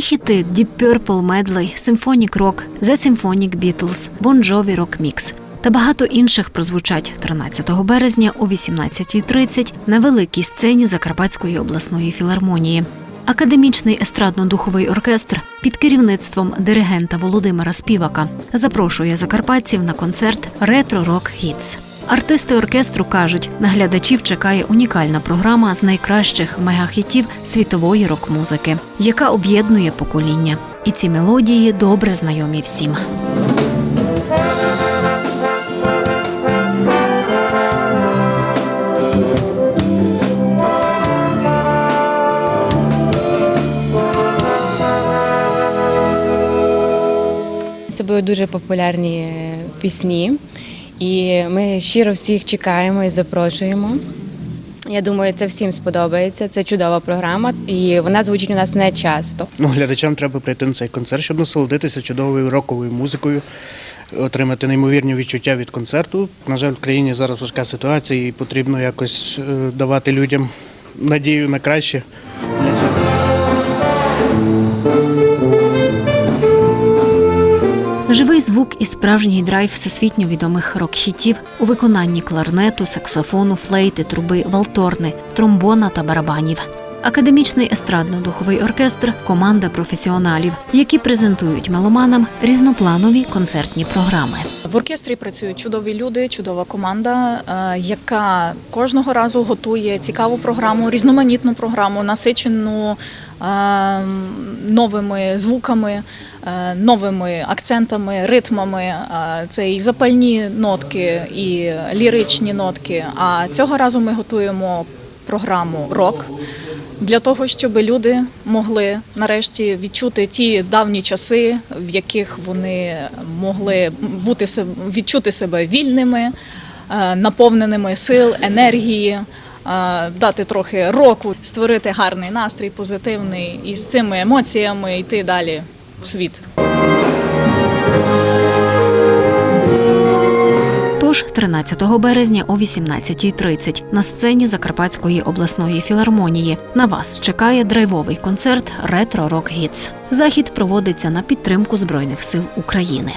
хіти Deep Purple Medley, Symphonic Rock, The Symphonic Beatles, Bon Jovi Rock Mix та багато інших прозвучать 13 березня о 18.30 на великій сцені Закарпатської обласної філармонії. Академічний естрадно-духовий оркестр під керівництвом диригента Володимира Співака запрошує закарпатців на концерт Ретро Рок Hits. Артисти оркестру кажуть, на глядачів чекає унікальна програма з найкращих мегахітів світової рок-музики, яка об'єднує покоління. І ці мелодії добре знайомі всім. Це були дуже популярні пісні, і ми щиро всіх чекаємо і запрошуємо. Я думаю, це всім сподобається. Це чудова програма, і вона звучить у нас не часто. Ну, глядачам треба прийти на цей концерт, щоб насолодитися чудовою роковою музикою, отримати неймовірні відчуття від концерту. На жаль, в країні зараз важка ситуація, і потрібно якось е, давати людям надію на краще. Для цього. Живий звук і справжній драйв всесвітньо відомих рок-хітів у виконанні кларнету, саксофону, флейти, труби, валторни, тромбона та барабанів. Академічний естрадно-духовий оркестр команда професіоналів, які презентують меломанам різнопланові концертні програми. В оркестрі працюють чудові люди, чудова команда, е, яка кожного разу готує цікаву програму, різноманітну програму, насичену е, новими звуками, е, новими акцентами, ритмами. Це і запальні нотки, і ліричні нотки. А цього разу ми готуємо програму рок. Для того щоб люди могли нарешті відчути ті давні часи, в яких вони могли бути відчути себе вільними, е, наповненими сил, енергії, е, дати трохи року, створити гарний настрій, позитивний і з цими емоціями йти далі в світ. Тож 13 березня о 18.30 на сцені Закарпатської обласної філармонії на вас чекає драйвовий концерт Ретро Рок Гітс. Захід проводиться на підтримку Збройних сил України.